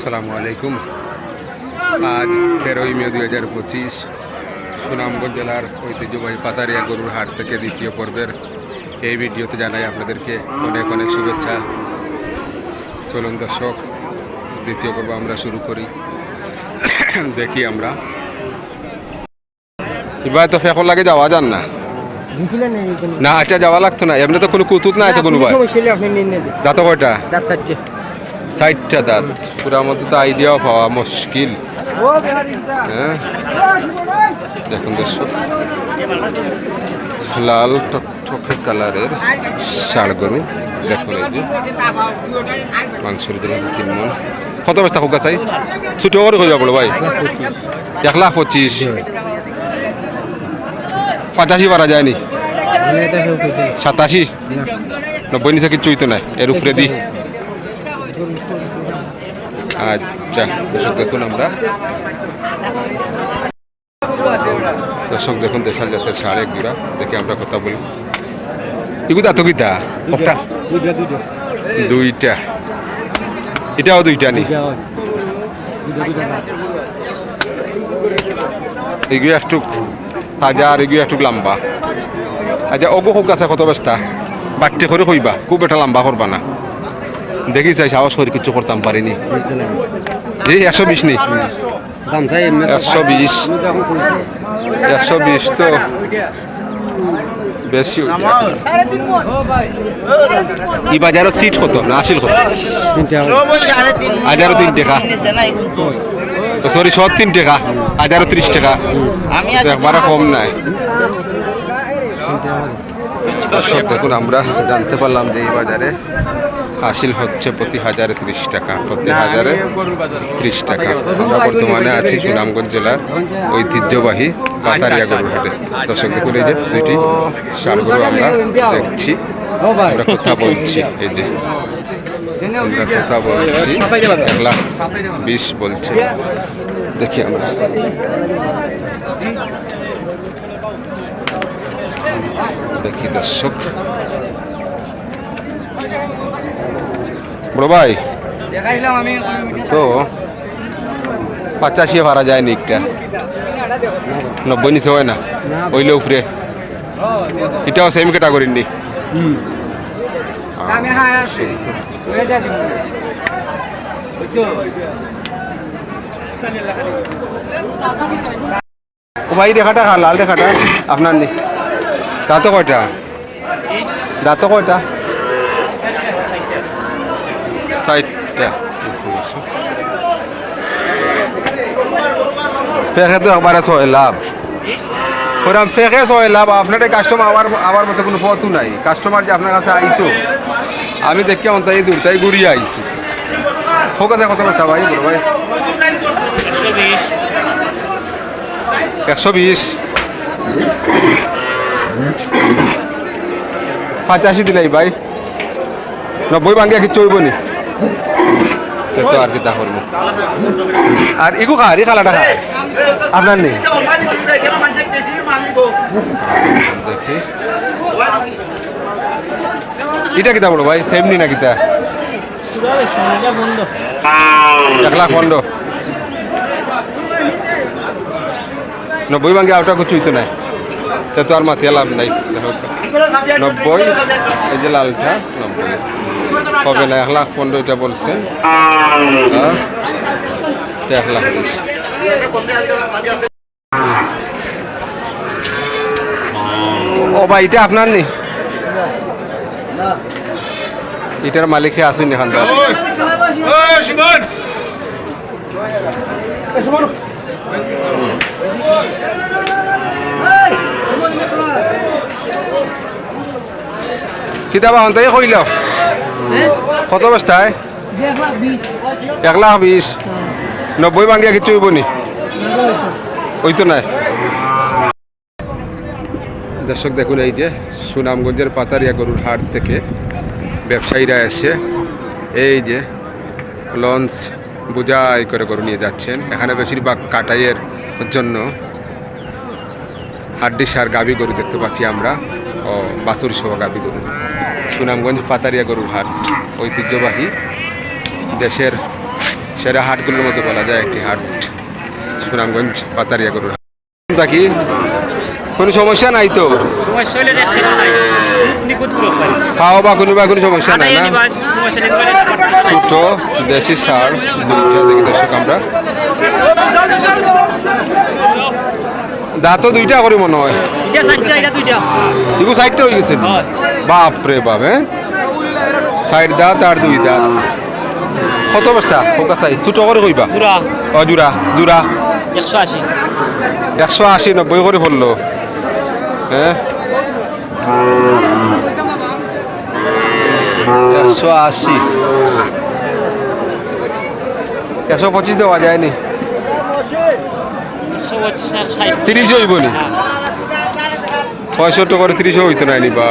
আসসালামু আলাইকুম। আজ তেরোই মে দুই হাজার পঁচিশ সুনামগঞ্জ জেলার ঐতিহ্যবাহী পাতারিয়া গরুর হাট থেকে দ্বিতীয় পর্বের এই ভিডিওতে জানাই আপনাদেরকে অনেক অনেক শুভেচ্ছা। চলুন দর্শক দ্বিতীয় পর্ব আমরা শুরু করি। দেখি আমরা। এবার তো ফেকর লাগে যাওয়া যান না? না আচ্ছা যাওয়া লাগতো না। এমনি তো কোনো কুতুত না আছে কোনো দাঁত কয়টা? ষাটটা দাঁত। পুরা মতো তো আইডিয়াও পাওয়া মুশকিল। হ্যাঁ? দেখুন লাল টকটকে কালারের ষাড় গরু দেখুন এই যে, মাংসের জন্য তিন মন। কত বস্তা হোক চাই ছুটি করে যাব ভাই। এক লাখ পঁচিশ। পঁচাশি পারা যায়নি। সাতাশি? নব্বই নিচে কিচ্ছুই তো নাই এর উপরে দি। আচ্ছা দর্শক দেখুন আমরা। দর্শক দেখুন দেশাল জাতের সাড়ে জোড়া দেখে আমরা কথা বলি। এগুলো তো গীতা দুইটা এটাও দুইটা নি? এগুলো একটু তাজা আর এগুলো একটু লম্বা। আচ্ছা অগো হোক আছে কত ব্যস্তা? বাড়তে করে কইবা খুব একটা লম্বা করবা না। দেখি চাই সাহস করে কিছু করতাম পারিনি। এই একশো বিশ নি। দাম চাই এমনি একশো বিশ। একশো বিশ তো বেশি যায়। এই বাজারের সিট কত? না আসিল কত? তিন টাকা। সরি সব তিন টাকা। হাজারো ত্রিশ টাকা। একবারে কম নাই। দেখুন আমরা জানতে পারলাম যে এই বাজারে হাসিল হচ্ছে প্রতি হাজারে ত্রিশ টাকা প্রতি হাজারে ত্রিশ টাকা। আমরা বর্তমানে আছি সুনামগঞ্জ জেলার ঐতিহ্যবাহী পাতারিয়া গরুর হাটে। দর্শক দেখুন এই যে দুইটি সারগরু আমরা দেখছি। আমরা কথা বলছি এই যে আমরা কথা বলছি। এক লাখ বিশ বলছে। দেখি আমরা। দেখি দর্শক। বড় ভাই? তো পঁচাশি ভাড়া যায় নিকটা। নব্বই নিচে হয় না? ওইলে উপরে। এটাও সেম ক্যাটাগরির নি? হ্যাঁ আছে ওই যা দিন। বুঝছ? ও ভাই দেখাটা খা লাল দেখাটা। আপনার নেই দাঁত কয়টা? দাঁত কয়টা? ষাটটা ফেকে তো একবারে ছয় লাভ ওরাম ফেকে ছয় লাভ আপনার কাস্টমার আবার আবার মতো কোনো পথও নাই কাস্টমার যে আপনার কাছে আইতো আমি দেখি অন্ত এই দূর তাই ঘুরিয়ে আইছি হোক আছে কত কথা ভাই বড় ভাই একশো বিশ পঁচাশি দিলাই ভাই নব্বই ভাঙ্গিয়া কিচ্ছু হইব নি তো আর কি তা করব। আর ইগু খা আপনার নেই। এটা কিতা বলো ভাই? সেম নি কিতা? এক লাখ পনেরো নব্বই ভাঙ্গে আউটা কিছু হইতো নাই। তো আর মাতিয়া লাভ নাই। তো। নব্বই, এই যে লালটা, নব্বই। হবে না, এক লাখ পনেরো এটা বলছে। হ্যাঁ? এক লাখ বিশ। ও ভাই, এটা আপনার নি? এটার মালিকে আসুন এখান কিতাবা হন্তাই কইল। কত বস্তায়? এক লাখ বিশ। নব্বই ভাঙ্গিয়া কিছু হইব নি? ওই তো নাই। দর্শক দেখুন এই যে সুনামগঞ্জের পাতারিয়া গরুর হাট থেকে ব্যবসায়ীরা এসে এই যে লঞ্চ বোঝাই করে গরু নিয়ে যাচ্ছেন। এখানে বেশিরভাগ কাটাইয়ের জন্য হাড্ডি সার গাবি গরু দেখতে পাচ্ছি আমরা। ও বাছুর সহ গাবি গরু। সুনামগঞ্জ পাতারিয়া গরুর হাট ঐতিহ্যবাহী দেশের সেটা হাটগুলোর মধ্যে বলা যায় একটি হাট সুনামগঞ্জ পাতারিয়া গরুর হাট। থাকি কোনো সমস্যা নাই তো? খাওয়া বা কোনো বা কোনো সমস্যা নাই না? ছোট দেশি সার দুইটা দেখি দর্শক আমরা। দাঁতও দুইটা করে মনে হয়। এগুলো সাইডটা হয়ে গেছে। বাপ রে বাপ হ্যাঁ? সাইড দাঁত আর দুই দাঁত। কত বস্তা? কোকা চাই ছোট করে কইবা? ও জোড়া জোড়া একশো আশি। একশো আশি নব্বই করে পড়ল। হ্যাঁ? একশো আশি। একশো পঁচিশ দেওয়া যায়নি একশো পঁচিশ আর ষাট তিরিশ হইব নি? পঁয়ষট্টি করে তিরিশ হইতো না বা?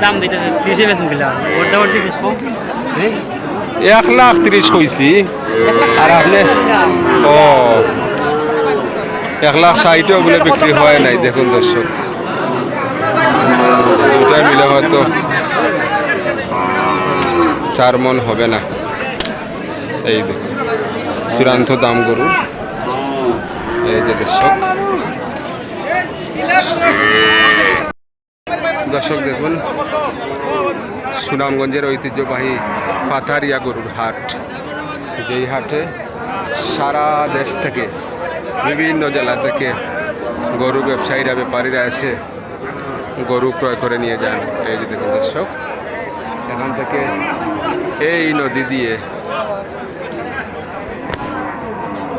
দাম তিরিশে এক লাখ তিরিশ কইছি। আর আপনি? ও। এক লাখ ষাটও বলে বিক্রি হয় নাই দেখুন দর্শক। দুটাই মিলে হয়তো চার মন হবে না। এই দেখুন চূড়ান্ত দাম গরুর। দর্শক। দর্শক দেখুন, সুনামগঞ্জের ঐতিহ্যবাহী পাথারিয়া গরুর হাট। যেই হাটে সারা দেশ থেকে, বিভিন্ন জেলা থেকে গরু ব্যবসায়ীরা, ব্যাপারীরা এসে গরু ক্রয় করে নিয়ে যান। এই যে দেখুন দর্শক, এখান থেকে এই নদী দিয়ে,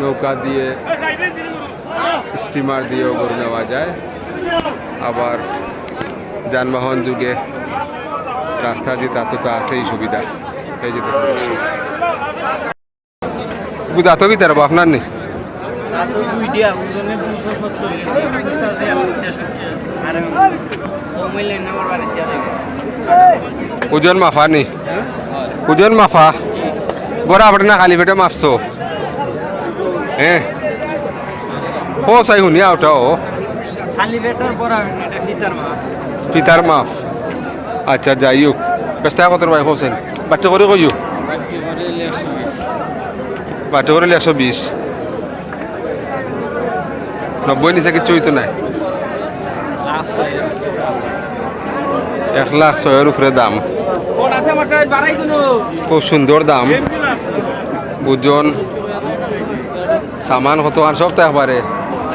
নৌকা দিয়ে স্টিমার দিয়েও গরু নেওয়া যায়। আবার যানবাহন যুগে রাস্তা দিয়ে তা তো আছেই সুবিধা। এই যে দর্শক কি তার আপনার নেই ওজনে মাফা নেই ওজন মাফা? বড় আপনি না খালি পেটে মাপছো? হ্যাঁ? হো চাই শুনিয়া ওটা ও খালি পরা এটা পিতার মাফ আচ্ছা যাই হোক পেস্তা কত ভাই হোসেন বাচ্চা করে কইও বাচ্চা করে একশো বিশ নব্বই নিচে কিচ্ছু হইতো নাই এক লাখ ছয়ের উপরে দাম খুব সুন্দর দাম ওজন সামান কত আর সব তো একবারে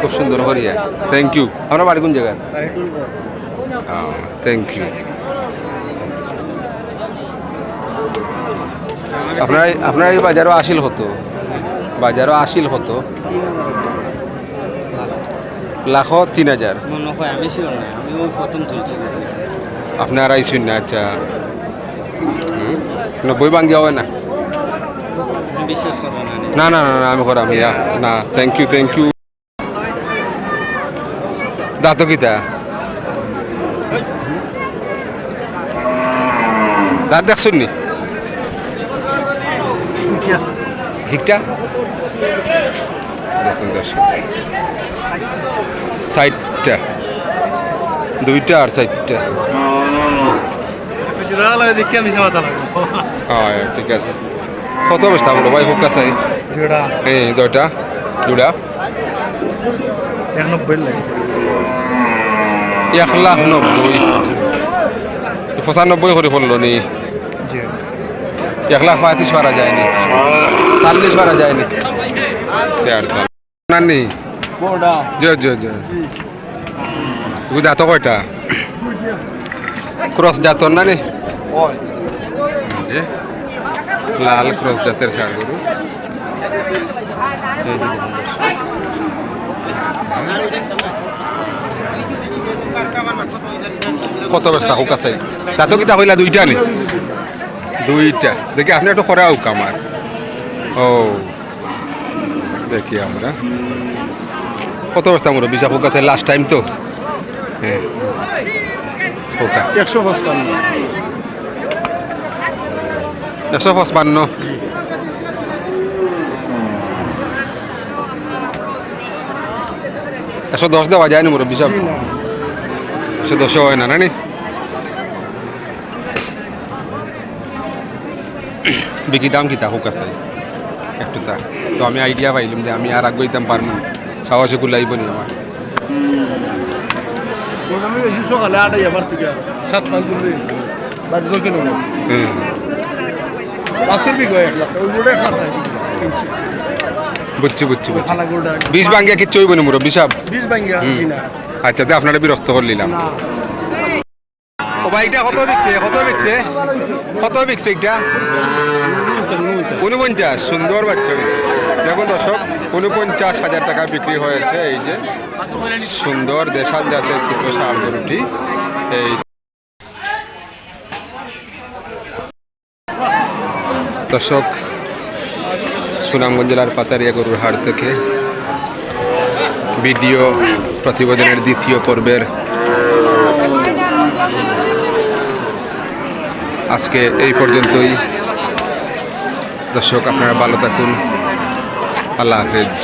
খুব সুন্দর করিয়া থ্যাংক ইউ আমরা বাড়ি কোন জায়গায়? থ্যাংক ইউ আপনার আপনার এই বাজারও আসিল হতো। বাজারও আসিল হতো। লাখ তিন হাজার। আপনার আইসুন না আচ্ছা। নব্বই বাঙ্গি হবে না? না। না না আমি করাম না থ্যাংক ইউ থ্যাংক ইউ দাঁত কিতা দাঁত দেখছুন নি? ঠিকটা দেখুন দর্শক। সাইডটা। দুইটা আর সাইডটা। হ্যাঁ ঠিক আছে। কত অবস্থা বলো ভাই হোক আছে এই দুইটা। দুটা এক নব্বই লাগে। এক লাখ নব্বই। পঁচানব্বই করে পড়ল নি। এক লাখ পঁয়ত্রিশ পারা যায়নি। চাল্লিশ পারা যায়নি। নানি বড়া জয় জয় জয়। তুই দাঁত কয়টা? ক্রস জাতর না নি ওই যে লাল ক্রস জাতের গরু এই যে দেখুন দর্শক। কত ব্যস্তা হোক আছে? তাতো কিতা হইলা দুইটা নি? দুইটা। দেখি আপনি একটু খরা হোক আমার ও দেখি আমরা। কত ব্যস্তা মোর বিশা হোক আছে লাস্ট টাইম তো। হ্যাঁ হোকা একশো পঁচপান্ন। একশো পঁচপান্ন। একশো দশ দেওয়া যায়নি মুরব্বী সব একশো দশও হয় না নানি? বিকি দাম কিতা হোক আছে। একটু তা তো আমি আইডিয়া পাইলাম যে আমি আর আগে হইতাম পারব সাহসে কুলাইব নি আমার আমি সকালে আটাই আবার থেকে সাত পাঁচ করলে বাড়ি দোকানে নেব হুম। পাঁচশো বিঘা এক লাখ ওই গোটা খাটাই বুঝছি। বুঝছি বুঝছি বিষ ভাঙ্গিয়া কিচ্ছু হইব নি মুরব্বী সাহেব বিশ ভাঙ্গিয়া আচ্ছা তো আপনারা বিরক্ত করলিলাম না। ও ভাই এটা কত বিকছে? কত বিকছে? কত বিকছে এটা? উনপঞ্চাশ সুন্দর বাচ্চা হয়েছে দেখুন দর্শক উনপঞ্চাশ হাজার টাকা বিক্রি হয়েছে এই যে সুন্দর দেশাল জাতের ছোট সার গরুটি। এই দর্শক সুনামগঞ্জ জেলার পাতারিয়া গরুর হাট থেকে ভিডিও প্রতিবেদনের দ্বিতীয় পর্বের আজকে এই পর্যন্তই। দর্শক আপনারা ভালো থাকুন। আল্লাহ হাফেজ।